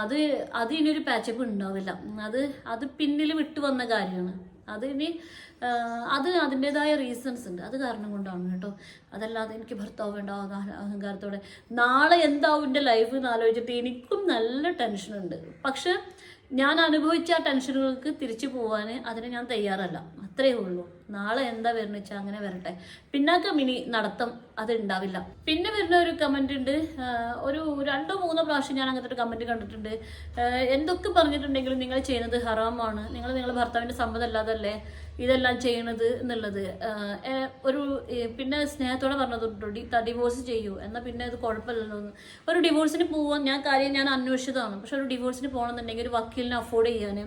അത് അത് ഇനിയൊരു പാച്ചപ്പ് ഉണ്ടാവില്ല. അത് അത് പിന്നിൽ വിട്ടു വന്ന കാര്യമാണ്. അത് ഇനി അത് അതിന്റെതായ റീസൺസ് ഉണ്ട്. അത് കാരണം കൊണ്ടാണ് കേട്ടോ. അതല്ലാതെ എനിക്ക് ഭർത്താവ് വേണ്ട അഹങ്കാരത്തോടെ. നാളെ എന്താവും എന്റെ ലൈഫ് എന്ന് ആലോചിച്ചിട്ട് എനിക്കും നല്ല ടെൻഷനുണ്ട് പക്ഷെ ഞാൻ അനുഭവിച്ച ആ ടെൻഷനുകൾക്ക് തിരിച്ചു പോകാൻ അതിന് ഞാൻ തയ്യാറല്ല. അത്രയേ ഉള്ളൂ. നാളെ എന്താ വരുന്ന വെച്ചാൽ അങ്ങനെ വരട്ടെ. പിന്നാക്കം ഇനി നടത്തം അത് ഉണ്ടാവില്ല പിന്നെ വരുന്ന ഒരു കമന്റ് ഉണ്ട് ഒരു രണ്ടോ മൂന്നോ പ്രാവശ്യം ഞാൻ അങ്ങനത്തെ ഒരു കമന്റ് കണ്ടിട്ടുണ്ട്. എന്തൊക്കെ പറഞ്ഞിട്ടുണ്ടെങ്കിലും നിങ്ങൾ ചെയ്യുന്നത് ഹറാമാണ്. നിങ്ങൾ നിങ്ങളുടെ ഭർത്താവിന്റെ സമ്മതമല്ലാതല്ലേ ഇതെല്ലാം ചെയ്യണത് എന്നുള്ളത്. ഒരു പിന്നെ സ്നേഹത്തോടെ പറഞ്ഞതുണ്ടോ ഡിവോഴ്സ് ചെയ്യൂ. എന്നാൽ പിന്നെ അത് കുഴപ്പമില്ലല്ലോ എന്ന്. ഒരു ഡിവോഴ്സിന് പോവാൻ ഞാൻ കാര്യം ഞാൻ അന്വേഷിച്ചതാണ്. പക്ഷെ ഒരു ഡിവോഴ്സിന് പോകണമെന്നുണ്ടെങ്കിൽ ഒരു വക്കീലിനെ അഫോർഡ് ചെയ്യാൻ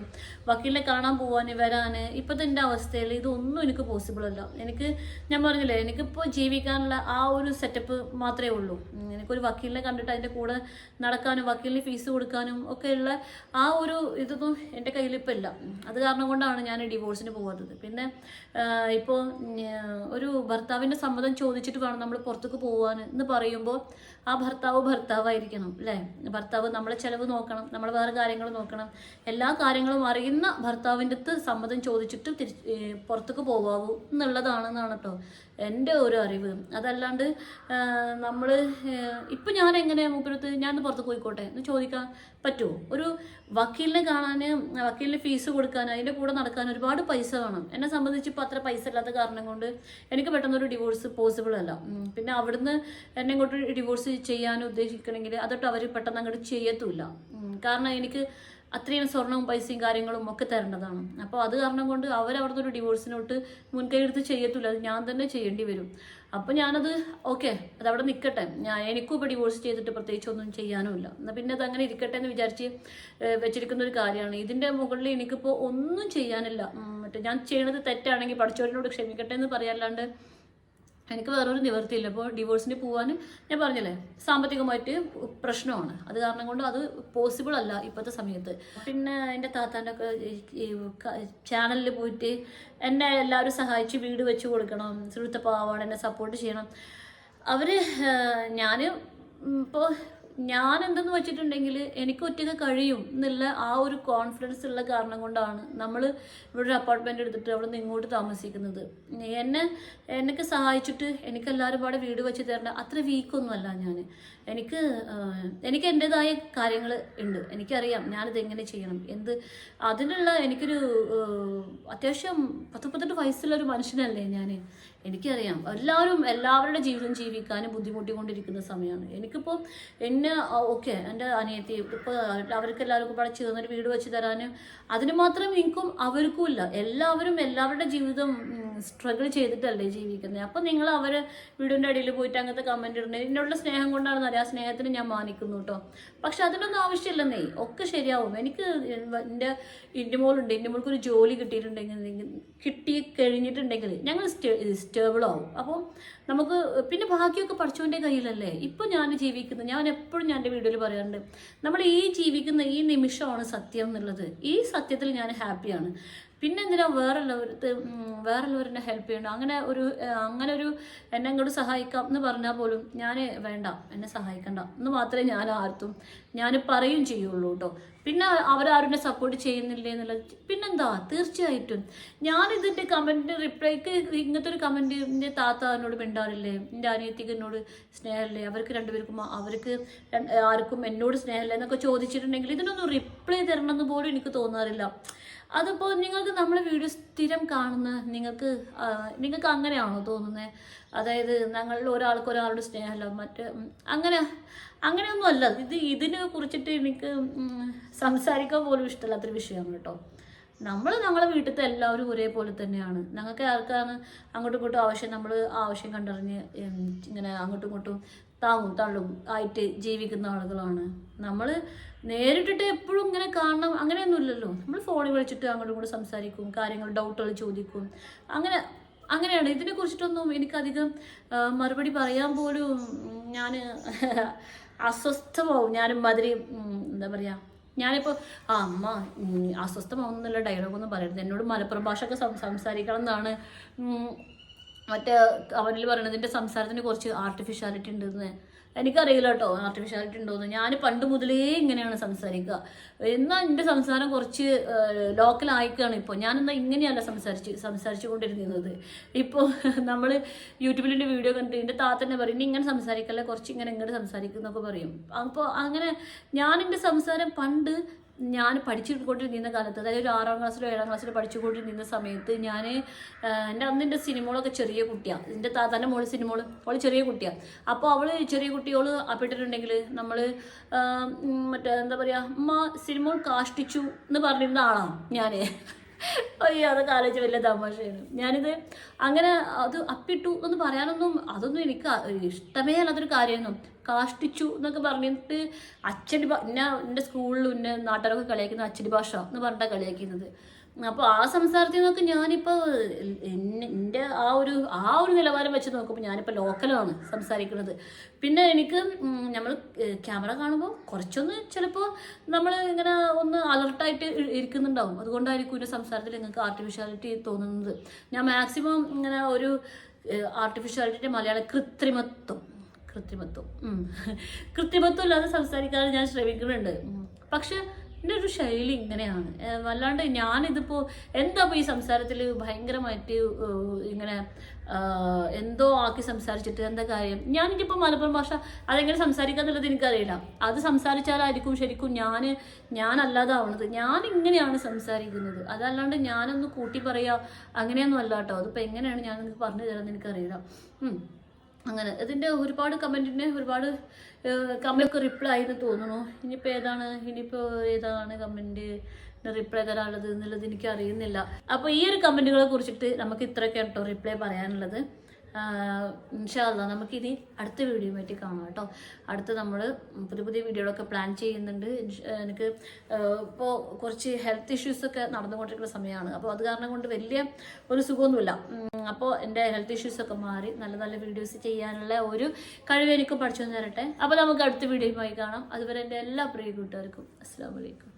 വക്കീലിനെ കാണാൻ പോവാൻ വരാൻ ഇപ്പോഴത്തെ എന്റെ അവസ്ഥയിൽ ഇതൊന്നും എനിക്ക് പോസിബിൾ അല്ല. എനിക്ക് ഞാൻ പറഞ്ഞില്ലേ എനിക്കിപ്പോൾ ജീവിക്കാനുള്ള ആ ഒരു സെറ്റപ്പ് മാത്രമേ ഉള്ളൂ. എനിക്കൊരു വക്കീലിനെ കണ്ടിട്ട് അതിന്റെ കൂടെ നടക്കാനും വക്കീലിന് ഫീസ് കൊടുക്കാനും ഒക്കെയുള്ള ആ ഒരു ഇതൊന്നും എന്റെ കയ്യിലിപ്പോൾ ഇല്ല. അത് കാരണം കൊണ്ടാണ് ഞാൻ ഡിവോഴ്സിന് പോകാത്തത് പിന്നെ ഇപ്പോൾ ഒരു ഭർത്താവിന്റെ സമ്മതം ചോദിച്ചിട്ട് വേണം നമ്മൾ പുറത്തേക്ക് പോകാൻ എന്ന് പറയുമ്പോൾ ആ ഭർത്താവ് ഭർത്താവായിരിക്കണം അല്ലേ ഭർത്താവ് നമ്മളെ ചിലവ് നോക്കണം നമ്മൾ വേറെ കാര്യങ്ങൾ നോക്കണം. എല്ലാ കാര്യങ്ങളും അറിയുന്ന ഭർത്താവിന്റെ അടുത്ത് സമ്മതം ചോദിച്ചിട്ട് തിരി പുറത്തേക്ക് പോകാവൂ എന്നുള്ളതാണെന്നാണ് കേട്ടോ എന്റെ ഒരു അറിവ്. അതല്ലാണ്ട് നമ്മൾ ഇപ്പം ഞാൻ എങ്ങനെ മൂപ്പരത്ത് ഞാൻ പുറത്ത് പോയിക്കോട്ടെ എന്ന് ചോദിക്കാൻ പറ്റുമോ ഒരു വക്കീലിനെ കാണാൻ വക്കീലിന് ഫീസ് കൊടുക്കാൻ അതിന്റെ കൂടെ നടക്കാൻ ഒരുപാട് പൈസ വേണം എന്നെ സംബന്ധിച്ച് ഇപ്പോൾ അത്ര പൈസ ഇല്ലാത്ത കാരണം കൊണ്ട് എനിക്ക് പെട്ടെന്നൊരു ഡിവോഴ്സ് പോസിബിൾ അല്ല. പിന്നെ അവിടുന്ന് എന്നെ ഇങ്ങോട്ട് ഡിവോഴ്സ് ചെയ്യാൻ ഉദ്ദേശിക്കണമെങ്കിൽ അതൊട്ട് അവർ പെട്ടെന്ന് അങ്ങോട്ട് ചെയ്യത്തുമില്ല കാരണം എനിക്ക് അത്രയും സ്വർണവും പൈസയും കാര്യങ്ങളും ഒക്കെ തരേണ്ടതാണ്. അപ്പോൾ അത് കാരണം കൊണ്ട് അവരവിടുന്ന് ഒരു ഡിവോഴ്സിനോട്ട് മുൻകൈ എടുത്ത് ചെയ്യത്തില്ല. അത് ഞാൻ തന്നെ ചെയ്യേണ്ടി വരും. അപ്പോൾ ഞാനത് ഓക്കെ അത് അവിടെ നിൽക്കട്ടെ ഞാൻ എനിക്കും ഇപ്പോൾ ഡിവോഴ്സ് ചെയ്തിട്ട് പ്രത്യേകിച്ച് ഒന്നും ചെയ്യാനുമില്ല. എന്നാൽ പിന്നെ അത് അങ്ങനെ ഇരിക്കട്ടെ എന്ന് വിചാരിച്ച് വെച്ചിരിക്കുന്ന ഒരു കാര്യമാണ്. ഇതിന്റെ മുകളിൽ എനിക്കിപ്പോൾ ഒന്നും ചെയ്യാനില്ല. മറ്റേ ഞാൻ ചെയ്യണത് തെറ്റാണെങ്കിൽ പഠിച്ചവരിനോട് ക്ഷമിക്കട്ടെ എന്ന് പറയാല്ലാണ്ട് എനിക്ക് വേറൊരു നിവർത്തിയില്ല അപ്പോൾ ഡിവോഴ്സിന് പോകാൻ ഞാൻ പറഞ്ഞല്ലേ സാമ്പത്തികമായിട്ട് പ്രശ്നമാണ്. അത് കാരണം കൊണ്ട് അത് പോസിബിൾ അല്ല ഇപ്പോഴത്തെ സമയത്ത്. പിന്നെ എന്റെ താത്താന്റെ ഒക്കെ ചാനലിൽ പോയിട്ട് എന്നെ എല്ലാവരും സഹായിച്ച് വീട് വെച്ച് കൊടുക്കണം സുഹൃത്തപ്പാവാണ് എന്നെ സപ്പോർട്ട് ചെയ്യണം. അവർ ഞാൻ ഇപ്പോൾ ഞാൻ എന്തെന്ന് വെച്ചിട്ടുണ്ടെങ്കിൽ എനിക്ക് ഒറ്റയ്ക്ക് കഴിയും എന്നുള്ള ആ ഒരു കോൺഫിഡൻസ് ഉള്ള കാരണം കൊണ്ടാണ് നമ്മൾ ഇവിടെ ഒരു അപ്പാർട്ട്മെന്റ് എടുത്തിട്ട് അവിടെ നിന്ന് ഇങ്ങോട്ട് താമസിക്കുന്നത്. എന്നെ എന്നൊക്കെ സഹായിച്ചിട്ട് എനിക്ക് എല്ലാവരും പാടെ വീട് വെച്ച് തരേണ്ട അത്ര വീക്കൊന്നും അല്ല ഞാൻ എനിക്ക് എനിക്ക് എന്റെതായ കാര്യങ്ങൾ ഉണ്ട്. എനിക്കറിയാം ഞാനിത് എങ്ങനെ ചെയ്യണം. എന്ത് അതിനുള്ള എനിക്കൊരു അത്യാവശ്യം പത്ത് പത്തെട്ട് വയസ്സുള്ള ഒരു മനുഷ്യനല്ലേ ഞാൻ എനിക്കറിയാം. എല്ലാവരും എല്ലാവരുടെ ജീവിതം ജീവിക്കാനും ബുദ്ധിമുട്ടിക്കൊണ്ടിരിക്കുന്ന സമയമാണ്. എനിക്കിപ്പോൾ എന്നെ ഓക്കെ എന്റെ അനിയത്തി ഇപ്പോൾ അവർക്ക് എല്ലാവർക്കും കൂടെ ചേർന്നൊരു വീട് വെച്ച് തരാനും അതിന് മാത്രം എനിക്കും അവർക്കും ഇല്ല എല്ലാവരും എല്ലാവരുടെ ജീവിതം സ്ട്രഗിൾ ചെയ്തിട്ടല്ലേ ജീവിക്കുന്നത് അപ്പം നിങ്ങൾ അവരെ വീടിന്റെ അടിയിൽ പോയിട്ട് അങ്ങനത്തെ കമന്റ് ഇടണേ. എന്നോടുള്ള സ്നേഹം കൊണ്ടാണ് ആ സ്നേഹത്തിന് ഞാൻ മാനിക്കുന്നു കേട്ടോ പക്ഷെ അതിനൊന്നും ആവശ്യമില്ലെന്നേ ഒക്കെ ശരിയാവും. എനിക്ക് എന്റെ ഇൻഡിമോളുണ്ട് ഇൻഡിമോൾക്ക് ഒരു ജോലി കിട്ടിയിട്ടുണ്ടെങ്കിൽ കിട്ടി കഴിഞ്ഞിട്ടുണ്ടെങ്കിൽ ഞങ്ങൾ സ്റ്റേബിൾ ആവും. അപ്പോൾ നമുക്ക് പിന്നെ ബാക്കിയൊക്കെ പഠിച്ചവന്റെ കയ്യിലല്ലേ? ഇപ്പം ഞാൻ ജീവിക്കുന്നത് ഞാൻ എപ്പോഴും ഞാൻ എന്റെ വീഡിയോയിൽ പറയാറുണ്ട്. നമ്മൾ ഈ ജീവിക്കുന്ന ഈ നിമിഷമാണ് സത്യം എന്നുള്ളത്. ഈ സത്യത്തിൽ ഞാൻ ഹാപ്പിയാണ്. പിന്നെ എന്തിനാ വേറുള്ളവർക്ക് വേറുള്ളവരെന്നെ ഹെൽപ്പ് ചെയ്യണം? അങ്ങനെ ഒരു അങ്ങനെ ഒരു എന്നെ അങ്ങോട്ട് സഹായിക്കാം എന്ന് പറഞ്ഞാൽ പോലും ഞാൻ വേണ്ട എന്നെ സഹായിക്കണ്ട. എന്ന് മാത്രമേ ഞാൻ ആർത്തും ഞാൻ പറയും ചെയ്യുള്ളൂ കേട്ടോ. പിന്നെ അവരാരും സപ്പോർട്ട് ചെയ്യുന്നില്ലേ എന്നുള്ളത് പിന്നെന്താ? തീർച്ചയായിട്ടും. ഞാൻ ഇതിന്റെ കമന്റ് റിപ്ലൈക്ക് ഇങ്ങനത്തെ ഒരു കമന്റ് എന്റെ താത്ത എന്നോട് മിണ്ടാറില്ലേ? എന്റെ അനിയത്തിക്ക് എന്നോട് സ്നേഹമില്ലേ? അവർക്ക് രണ്ടുപേർക്കും അവർക്ക് ആർക്കും എന്നോട് സ്നേഹമില്ല എന്നൊക്കെ ചോദിച്ചിട്ടുണ്ടെങ്കിൽ ഇതിനൊന്നും റിപ്ലൈ തരണമെന്ന് പോലും എനിക്ക് തോന്നാറില്ല. അതിപ്പോൾ നിങ്ങൾക്ക് നമ്മളെ വീഡിയോ സ്ഥിരം കാണുന്ന നിങ്ങൾക്ക് നിങ്ങൾക്ക് അങ്ങനെയാണോ തോന്നുന്നത് അതായത് ഞങ്ങളിൽ ഒരാൾക്ക് ഒരാളുടെ സ്നേഹമല്ല മറ്റ് അങ്ങനെ അങ്ങനെയൊന്നും അല്ല. ഇത് ഇതിനെ കുറിച്ചിട്ട് എനിക്ക് സംസാരിക്കാൻ പോലും ഇഷ്ടമല്ലാത്തൊരു വിഷയമാണ് കേട്ടോ. നമ്മൾ ഞങ്ങളെ വീട്ടിലത്തെ എല്ലാവരും ഒരേപോലെ തന്നെയാണ്. ഞങ്ങൾക്ക് ആർക്കാണ് അങ്ങോട്ടും ഇങ്ങോട്ടും ആവശ്യം നമ്മൾ ആവശ്യം കണ്ടറിഞ്ഞ് ഇങ്ങനെ അങ്ങോട്ടും ഇങ്ങോട്ടും താങ്ങും തള്ളും ആയിട്ട് ജീവിക്കുന്ന ആളുകളാണ്. നമ്മൾ നേരിട്ടിട്ട് എപ്പോഴും ഇങ്ങനെ കാണണം അങ്ങനെയൊന്നുമില്ലല്ലോ. നമ്മൾ ഫോണിൽ വിളിച്ചിട്ട് അങ്ങോട്ടും കൂടെ സംസാരിക്കും കാര്യങ്ങൾ ഡൗട്ടുകൾ ചോദിക്കും. അങ്ങനെ അങ്ങനെയാണ്. ഇതിനെ കുറിച്ചിട്ടൊന്നും എനിക്കധികം മറുപടി പറയാൻ പോലും ഞാൻ അസ്വസ്ഥമാവും. ഞാനും മാതിരി എന്താ പറയുക ഞാനിപ്പോൾ ആ അമ്മ അസ്വസ്ഥമാവുന്നുള്ള ഡയലോഗൊന്നും പറയരുത്. എന്നോട് മലപ്പുറം ഭാഷ ഒക്കെ സംസാരിക്കണം എന്നാണ് മറ്റേ അവനിൽ പറയണതിന്റെ സംസാരത്തിന് കുറച്ച് ആർട്ടിഫിഷ്യാലിറ്റി ഉണ്ടെന്ന്. എനിക്കറിയില്ല കേട്ടോ ആർട്ടിഫിഷ്യാലിറ്റി ഉണ്ടോയെന്ന് ഞാൻ പണ്ട് മുതലേ ഇങ്ങനെയാണ് സംസാരിക്കുക. എന്നാൽ എന്റെ സംസാരം കുറച്ച് ലോക്കൽ ആയിക്കാണ് ഇപ്പോൾ ഞാനെന്നാൽ ഇങ്ങനെയല്ല സംസാരിച്ച് സംസാരിച്ചു കൊണ്ടിരുന്നത് ഇപ്പോൾ നമ്മൾ യൂട്യൂബിലിന്റെ വീഡിയോ കണ്ടിട്ട് എന്റെ താത്തന്നെ പറയും "ഇനി ഇങ്ങനെ സംസാരിക്കല്ലേ കുറച്ച് ഇങ്ങനെ ഇങ്ങോട്ട് സംസാരിക്കുന്നൊക്കെ പറയും. അപ്പോൾ അങ്ങനെ ഞാൻ സംസാരം പണ്ട് ഞാൻ പഠിച്ചുകൊണ്ടിരുന്ന കാലത്ത് അതായത് ഒരു ആറാം ക്ലാസ്സിലോ ഏഴാം ക്ലാസ്സിലോ പഠിച്ചുകൊണ്ടിരുന്ന സമയത്ത് ഞാൻ എന്റെ അന്ന് എന്റെ സിനിമകളൊക്കെ ചെറിയ കുട്ടിയാണ് എന്റെ താത്താന്റെ മോൾ സിനിമകൾ അവൾ ചെറിയ കുട്ടിയാണ് അപ്പോൾ അവൾ ചെറിയ കുട്ടികൾ അപ്പിട്ടിട്ടുണ്ടെങ്കിൽ നമ്മൾ മറ്റേ എന്താ പറയുക അമ്മ സിനിമകൾ കാഷ്ടിച്ചു എന്ന് പറഞ്ഞിരുന്ന ആളാണ് ഞാൻ അയ്യോ അതൊക്കെ ആലോചിച്ച് വലിയ തമാശയാണ് ഞാനിത് അങ്ങനെ അത് അപ്പിട്ടു എന്ന് പറയാനൊന്നും അതൊന്നും എനിക്ക് ഇഷ്ടമേ അല്ലാത്തൊരു കാര്യമൊന്നും കാഷ്ടിച്ചു എന്നൊക്കെ പറഞ്ഞിട്ട് അച്ചടി എന്നെ എന്റെ സ്കൂളിൽ എന്നെ നാട്ടുകാരൊക്കെ കളിയാക്കുന്ന അച്ചടി ഭാഷ എന്ന് പറഞ്ഞിട്ടാണ് കളിയാക്കുന്നത് അപ്പോൾ ആ സംസാരത്തിൽ നിന്നൊക്കെ ഞാനിപ്പോൾ എന്റെ ആ ഒരു ആ ഒരു നിലവാരം വെച്ച് നോക്കുമ്പോൾ ഞാനിപ്പോൾ ലോക്കലാണ് സംസാരിക്കുന്നത്. പിന്നെ എനിക്ക് നമ്മൾ ക്യാമറ കാണുമ്പോൾ കുറച്ചൊന്ന് ചിലപ്പോൾ നമ്മൾ ഇങ്ങനെ ഒന്ന് അലർട്ടായിട്ട് ഇരിക്കുന്നുണ്ടാവും. അതുകൊണ്ടായിരിക്കും എന്റെ സംസാരത്തിൽ നിങ്ങൾക്ക് ആർട്ടിഫിഷ്യാലിറ്റി തോന്നുന്നത്. ഞാൻ മാക്സിമം ഇങ്ങനെ ഒരു ആർട്ടിഫിഷ്യാലിറ്റിന്റെ മലയാള കൃത്രിമത്വം കൃത്രിമത്വം. കൃത്രിമത്വം ഇല്ലാതെ സംസാരിക്കാൻ ഞാൻ ശ്രമിക്കുന്നുണ്ട്. പക്ഷെ എന്റെ ഒരു ശൈലി ഇങ്ങനെയാണ്. വല്ലാണ്ട് ഞാനിതിപ്പോൾ എന്താ ഈ സംസാരത്തിൽ ഭയങ്കരമായിട്ട് ഇങ്ങനെ എന്തോ ആക്കി സംസാരിച്ചിട്ട് എന്താ കാര്യം? ഞാനിപ്പോൾ മലപ്പുറം ഭാഷ അതെങ്ങനെ സംസാരിക്കാന്നുള്ളത് എനിക്കറിയില്ല. അത് സംസാരിച്ചാലായിരിക്കും ശരിക്കും ഞാൻ ഞാനല്ലാതാവണത് ഞാൻ ഇങ്ങനെയാണ് സംസാരിക്കുന്നത്. അതല്ലാണ്ട് ഞാനൊന്ന് കൂട്ടി പറയുക അങ്ങനെയൊന്നും അല്ല കേട്ടോ അതിപ്പോൾ എങ്ങനെയാണ് ഞാൻ പറഞ്ഞു തരാമെന്ന് എനിക്കറിയില്ല. അങ്ങനെ. ഇതിന്റെ ഒരുപാട് കമന്റിന് ഒരുപാട് കമന്റൊക്കെ റിപ്ലൈ ആയെന്ന് തോന്നുന്നു. ഇനിയിപ്പോൾ ഏതാണ് ഇനിയിപ്പോൾ ഏതാണ് കമന്റ് റിപ്ലൈ തരാനുള്ളത് എന്നുള്ളത് എനിക്ക് അറിയുന്നില്ല അപ്പോൾ ഈ ഒരു കമന്റുകളെ കുറിച്ചിട്ട് നമുക്ക് ഇത്രയൊക്കെ കേട്ടോ റിപ്ലൈ പറയാനുള്ളത്. ഇൻഷാല്ല നമുക്കിനി അടുത്ത വീഡിയോയുമായിട്ട് കാണാം കേട്ടോ. അടുത്ത് നമ്മൾ പുതിയ പുതിയ വീഡിയോകളൊക്കെ പ്ലാൻ ചെയ്യുന്നുണ്ട്. എനിക്ക് ഇപ്പോൾ കുറച്ച് ഹെൽത്ത് ഇഷ്യൂസൊക്കെ നടന്നുകൊണ്ടിരിക്കുന്ന സമയമാണ്. അപ്പോൾ അത് കാരണം കൊണ്ട് വലിയ ഒരു സുഖമൊന്നുമില്ല. അപ്പോൾ എന്റെ ഹെൽത്ത് ഇഷ്യൂസൊക്കെ മാറി നല്ല നല്ല വീഡിയോസ് ചെയ്യാനുള്ള ഒരു കഴിവ് എനിക്ക് പഠിച്ചു തരട്ടെ അപ്പോൾ നമുക്ക് അടുത്ത വീഡിയോയുമായി കാണാം. അതുവരെ എന്റെ എല്ലാ പ്രിയ കൂട്ടുകാർക്കും അസ്സാം വലൈക്കും